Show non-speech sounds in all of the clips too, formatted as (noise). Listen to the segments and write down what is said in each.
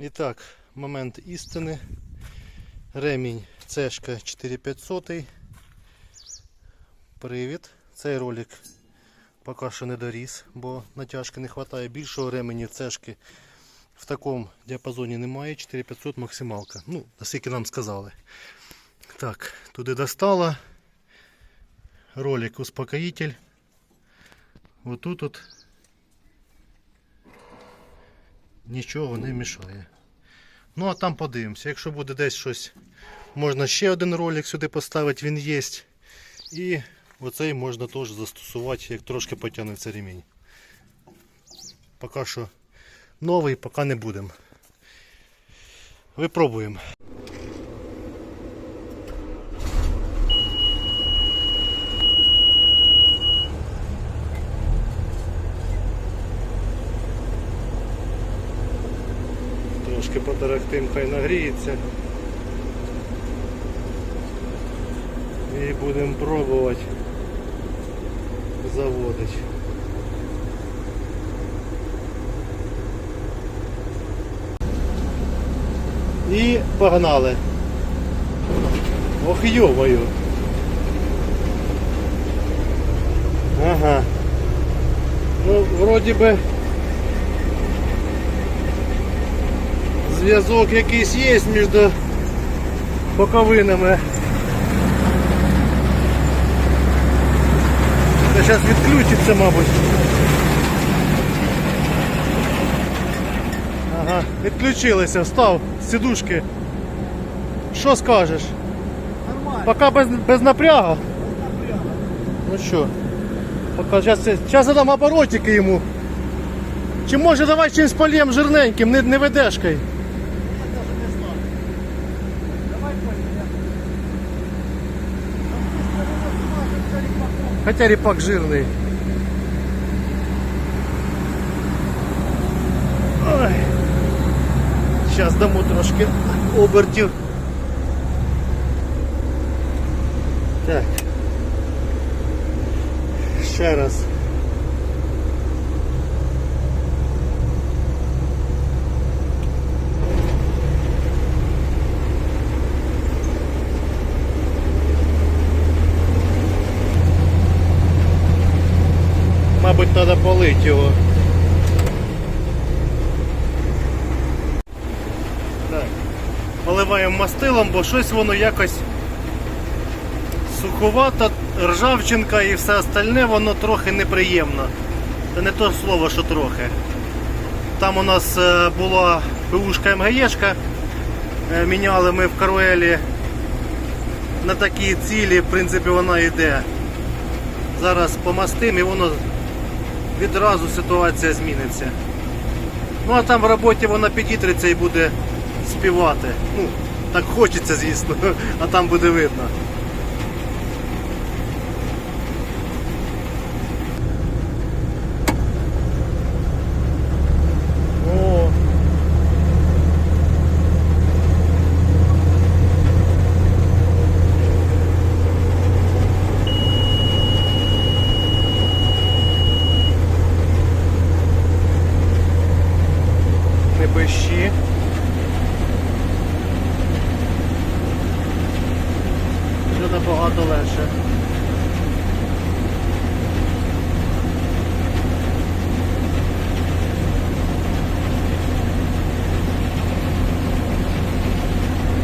І так, момент істини. Ремінь цешка 4500. Привід. Цей ролик поки що не доріс, бо натяжки не вистачає. Більшого ремені цешки в такому діапазоні немає. 4500 максималка. Ну, наскільки нам сказали. Так, туди достала. Ролик успокоїтель. Отут от нічого не мішає. Ну а там подивимося. Якщо буде десь щось, можна ще один ролик сюди поставити, він є. І оцей можна теж застосувати, як трошки потягнеться ремінь. Поки що новий, поки не будемо. Випробуємо. Трошки хай нагріється. І будемо пробувати заводити. І погнали. Ох йомаю. Ага. Ну, вроді би зв'язок якийсь є між боковинами. Це зараз відключиться, мабуть. Ага, відключилися, встав з сидушки. Що скажеш? Нормально. Поки без, без напрягу. Ну що, поки зараз, зараз я дам оборотики йому. Чи може давай чимось полєм жирненьким, не, не ведешкою. Хотя репак жирний. Ой. Зараз дамо трошки обертів. Так. Ще раз. Мабуть, треба полити його. Так. Поливаємо мастилом, бо щось воно якось суховато, ржавчинка і все остальне, воно трохи неприємно. Це не то слово, що трохи. Там у нас е, була БУшка МГЄшка. Е, Міняли ми в Каруелі на такі цілі, в принципі, вона йде. Зараз помастим і воно відразу ситуація зміниться. Ну а там в роботі вона підітриться і буде співати. Ну, так хочеться, звісно, (laughs) а там буде видно. О. Не пищи. Вже набагато легше.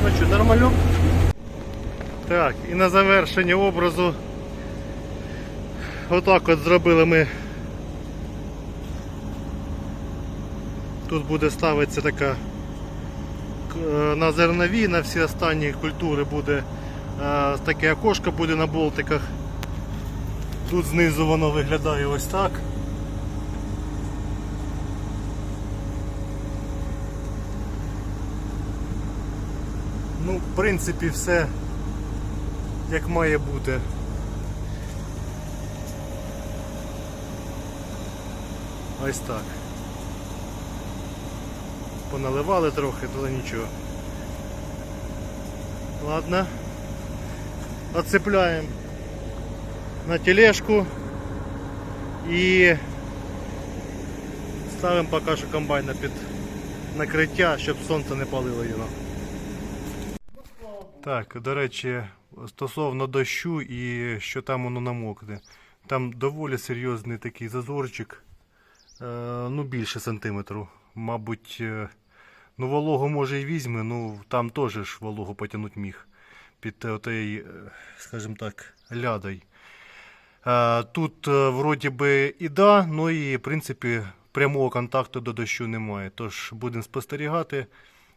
Ну що, нормально? Так, і на завершення образу отак от зробили ми Тут буде ставитися така е, на зернові, на всі останні культури буде е, таке окошко буде на болтиках. Тут знизу воно виглядає ось так. Ну, в принципі, все як має бути. Ось так. Поналивали трохи, то нічого. Ладно. Отцепляємо на тележку і ставимо поки що комбайна під накриття, щоб сонце не палило його. Так, до речі, стосовно дощу і що там воно намокне. Там доволі серйозний такий зазорчик, е, ну більше сантиметру. Мабуть, е, ну вологу може і візьме, ну там теж ж вологу потягнути міг під отей, е, скажімо так, лядой. Тут вроді би і да, ну і в принципі прямого контакту до дощу немає. Тож будемо спостерігати,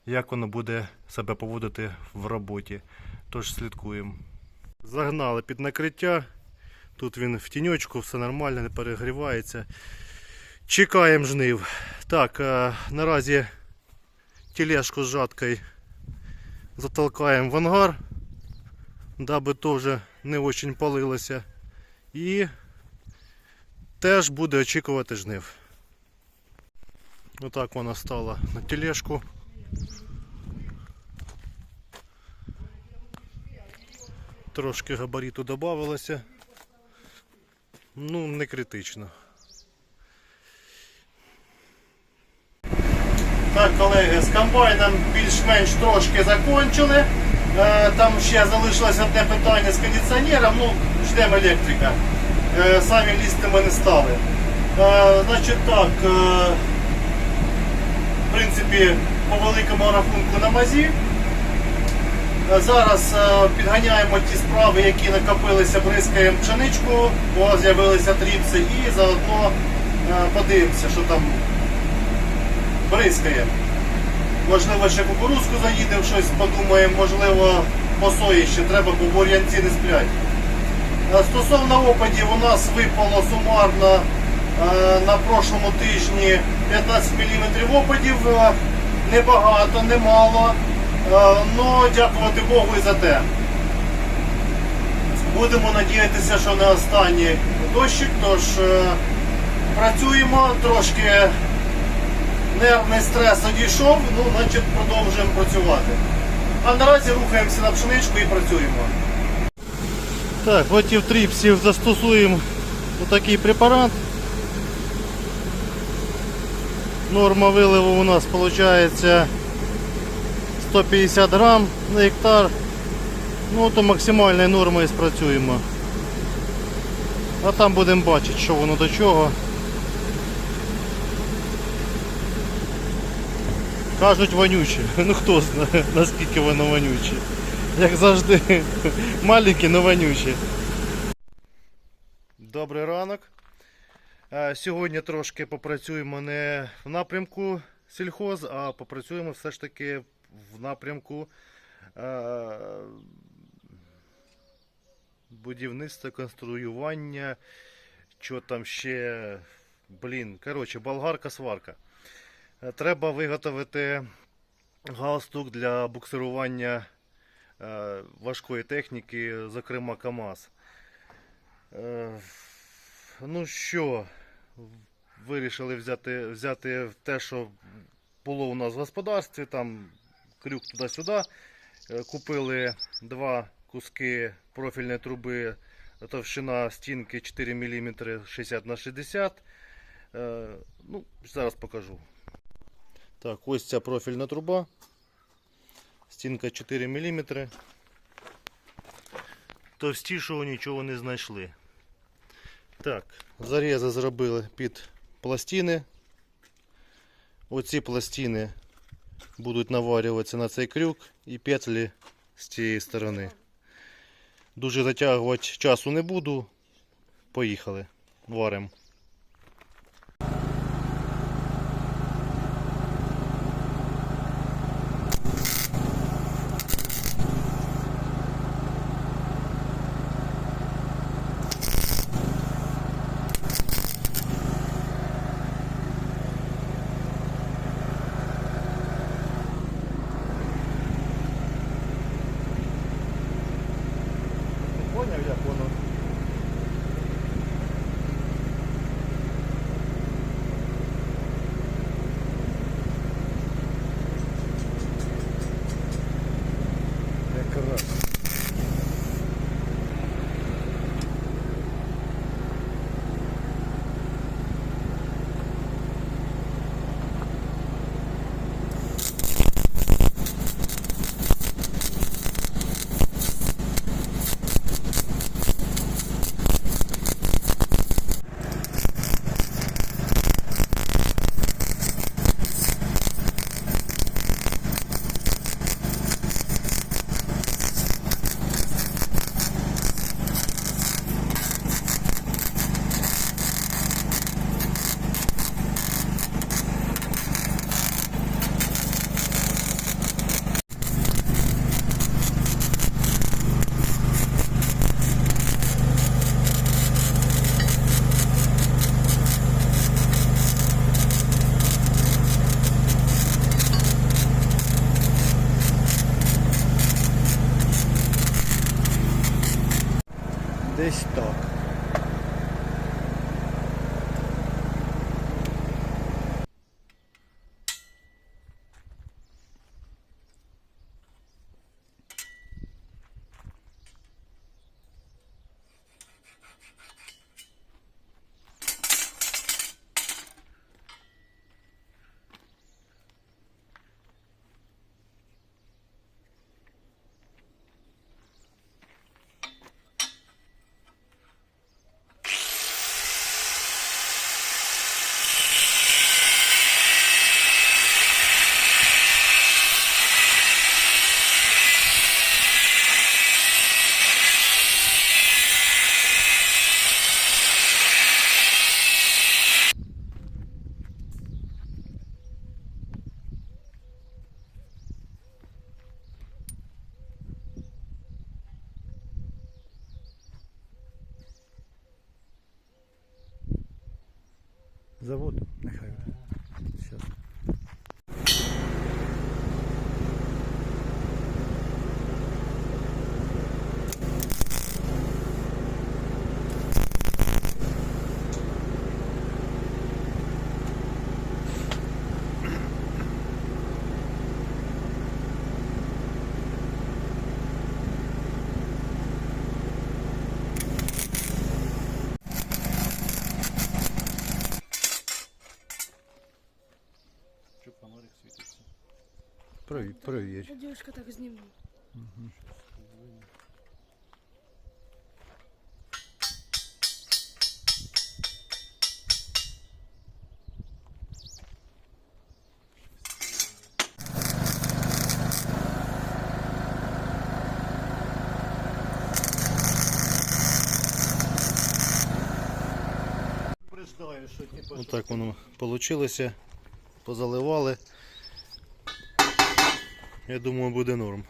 як воно буде себе поводити в роботі. Тож слідкуємо. Загнали під накриття. Тут він в тіньочку, все нормально, не перегрівається. Чекаємо жнив. Так, е, наразі тележку з жаткою затолкаємо в ангар, даби теж не очень палилося. І теж буде очікувати жнив. Отак вона стала на тележку. Трошки габариту додавалося. Ну, не критично. Так, колеги, з комбайном більш-менш трошки закончили. Е, Там ще залишилось одне питання з кондиціонером, ну, ждемо електрика. Е, Самі лізти ми не стали. Е, Значить так, в принципі, по великому рахунку на мазі. Зараз е, підганяємо ті справи, які накопилися, бризкаємо пшеничку, бо з'явилися тріпси, і заодно е, подивимося, що там бризкає. Можливо, ще кукурузку заїдемо, щось подумаємо, можливо, по сої ще треба, бо бур'янці не сплять. Е, Стосовно опадів, у нас випало сумарно на прошлому тижні 15 мм опадів. Небагато, немало. Але дякувати Богу і за те. Будемо надіятися, що не останній дощик, тож е, працюємо трошки нервний стрес одійшов, ну, значить продовжуємо працювати. А наразі рухаємося на пшеничку і працюємо. Так, проти тріпсів застосуємо отакий препарат. Норма виливу у нас виходить 150 грам на гектар. Ну то максимальною нормою спрацюємо. А там будемо бачити, що воно до чого. Кажуть вонюче. (laughs) Ну хто знає, наскільки воно вонюче. Як завжди, (laughs) маленьке, но вонюче. Добрий ранок. Сьогодні трошки попрацюємо не в напрямку сільхоз, а попрацюємо все ж таки в напрямку е, будівництва, конструювання. Що там ще. Блін, коротше, болгарка-сварка. Е, Треба виготовити галстук для буксирування е, важкої техніки, зокрема КАМАЗ. Е, Ну що, вирішили взяти, взяти те, що було у нас в господарстві, там крюк туди-сюди. Е, Купили два куски профільної труби, товщина стінки 4 мм 60 на 60 Е, Ну, зараз покажу. Так, ось ця профільна труба. Стінка 4 мм. Товстішого нічого не знайшли. Так, зарізи зробили під пластини. Оці пластини будуть наварюватися на цей крюк і петлі з цієї сторони. Дуже затягувати часу не буду. Поїхали. Варимо. Поняв, як воно? Десь Провір, провір. Девушка так зніму. Предупреждаю, що типу, Отак воно вийшло. Позаливали. Я думаю, буде норм.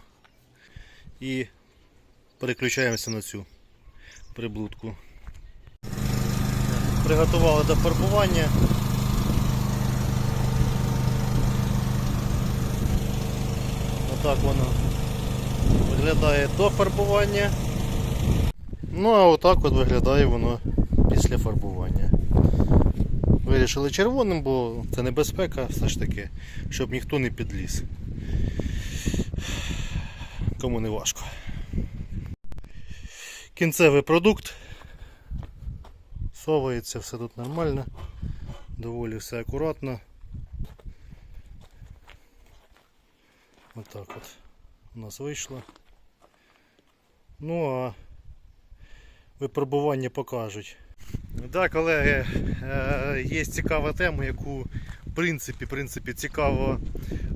І переключаємося на цю приблудку. Приготували до фарбування. Отак воно виглядає до фарбування. Ну а отак от виглядає воно після фарбування. Вирішили червоним, бо це небезпека все ж таки, щоб ніхто не підліз. Кому не важко. Кінцевий продукт. Совається, все тут нормально. Доволі все акуратно. Отак от у нас вийшло. Ну а випробування покажуть. Так, колеги, е, є цікава тема, яку в принципі, в принципі цікаво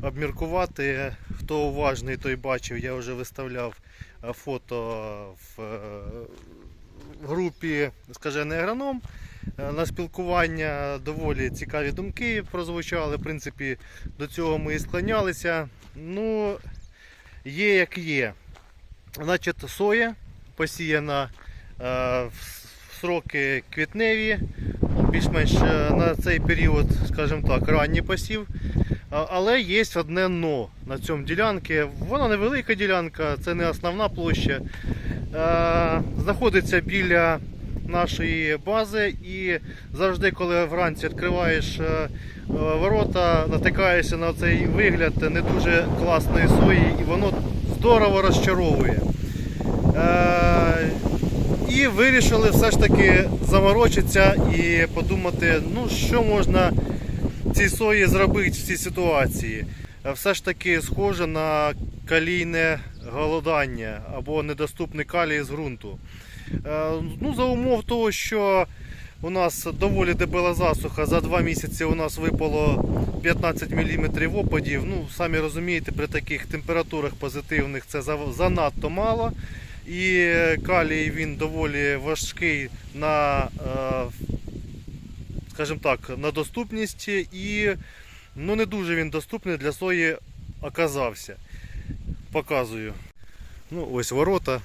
обміркувати. Хто уважний, той бачив, я вже виставляв е, фото в, е, групі Скажений агроном. Е, На спілкування доволі цікаві думки прозвучали. В принципі, до цього ми і склонялися. Ну, є як є. Значить, соя посіяна в сроки квітневі, більш-менш на цей період, скажімо так, ранній посів. Але є одне но на цьому ділянці. Вона невелика ділянка, це не основна площа. Е, Знаходиться біля нашої бази і завжди, коли вранці відкриваєш е, ворота, натикаєшся на цей вигляд не дуже класної сої, і воно здорово розчаровує. Е, і вирішили все ж таки заморочитися і подумати, ну що можна цій сої зробити в цій ситуації. Все ж таки схоже на калійне голодання або недоступний калій з ґрунту. Е, Ну, за умов того, що у нас доволі дебела засуха, за два місяці у нас випало 15 мм опадів. Ну, самі розумієте, при таких температурах позитивних це занадто мало. І калій він доволі важкий на, е, скажімо так, на доступність і ну, не дуже він доступний для сої оказався. Показую. Ну, ось ворота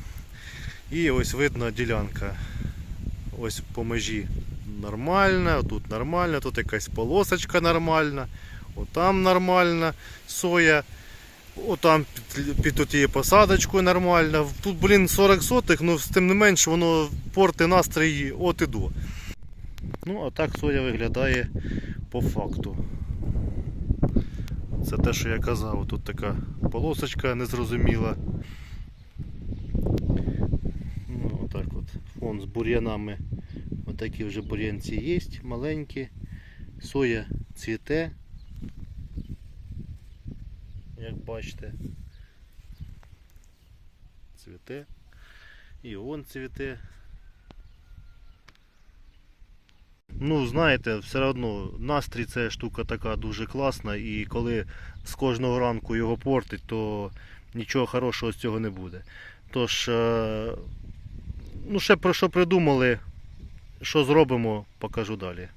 і ось видно ділянка. Ось по межі нормальна, тут нормально, тут якась полосочка нормальна, отам нормальна соя. Отам під, під тією посадочкою нормально. Тут, блін, 40 сотих, ну тим не менш воно порти настрій от і до. Ну, а так соя виглядає по факту. Це те, що я казав, тут така полосочка незрозуміла. Ну, отак от. Фон з бур'янами. Отакі вже бур'янці є, маленькі. Соя цвіте. Як бачите. Цвіте. І он цвіте. Ну, знаєте, все одно настрій це штука така дуже класна, і коли з кожного ранку його портить, то нічого хорошого з цього не буде. Тож, е, ну ще про що придумали, що зробимо, покажу далі.